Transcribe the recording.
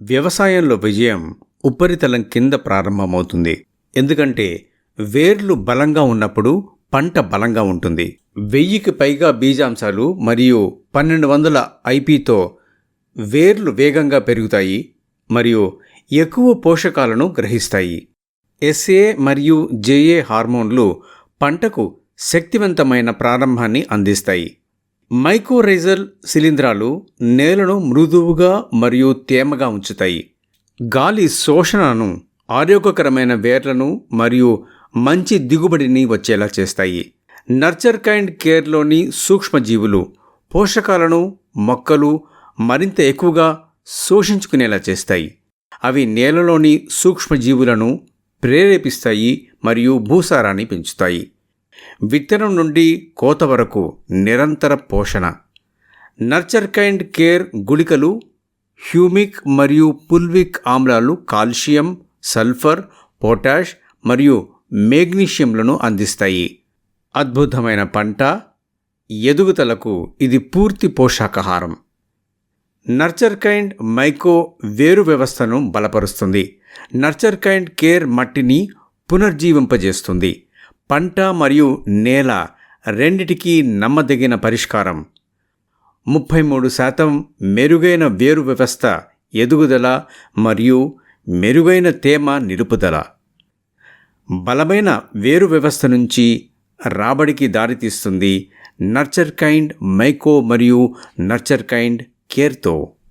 వ్యవసాయంలో విజయం ఉపరితలం కింద ప్రారంభమవుతుంది. ఎందుకంటే వేర్లు బలంగా ఉన్నప్పుడు పంట బలంగా ఉంటుంది. వెయ్యికి పైగా బీజాంశాలు మరియు పన్నెండు వందల ఐపీతో వేర్లు వేగంగా పెరుగుతాయి మరియు ఎక్కువ పోషకాలను గ్రహిస్తాయి. ఎస్ఏ మరియు జేఏ హార్మోన్లు పంటకు శక్తివంతమైన ప్రారంభాన్ని అందిస్తాయి. మైకోరైజల్ శిలీంధ్రాలు నేలను మృదువుగా మరియు తేమగా ఉంచుతాయి. గాలి శోషణను ఆరోగ్యకరమైన వేర్లను మరియు మంచి దిగుబడిని వచ్చేలా చేస్తాయి. నర్చర్ కైండ్ కేర్లోని సూక్ష్మజీవులు పోషకాలను మొక్కలు మరింత ఎక్కువగా శోషించుకునేలా చేస్తాయి. అవి నేలలోని సూక్ష్మజీవులను ప్రేరేపిస్తాయి మరియు భూసారాన్ని పెంచుతాయి. విత్తనం నుండి కోత వరకు నిరంతర పోషణ. నర్చర్ కైండ్ కేర్ గుళికలు హ్యూమిక్ మరియు పుల్విక్ ఆమ్లాలు కాల్షియం సల్ఫర్ పొటాష్ మరియు మెగ్నీషియంలను అందిస్తాయి. అద్భుతమైన పంట. ఎదుగుదలకు ఇది పూర్తి పోషకాహారం. నర్చర్ కైండ్ మైకో వేరు వ్యవస్థను బలపరుస్తుంది. నర్చర్ కైండ్ కేర్ మట్టిని పునర్జీవింపజేస్తుంది. పంట మరియు నేల రెండిటికీ నమ్మదగిన పరిష్కారం. ముప్పై మూడు శాతం మెరుగైన వేరు వ్యవస్థ ఎదుగుదల మరియు మెరుగైన తేమ నిలుపుదల. బలమైన వేరు వ్యవస్థ నుంచి రాబడికి దారితీస్తుంది నర్చర్ కైండ్ మైకో మరియు నర్చర్ కైండ్ కేర్తో.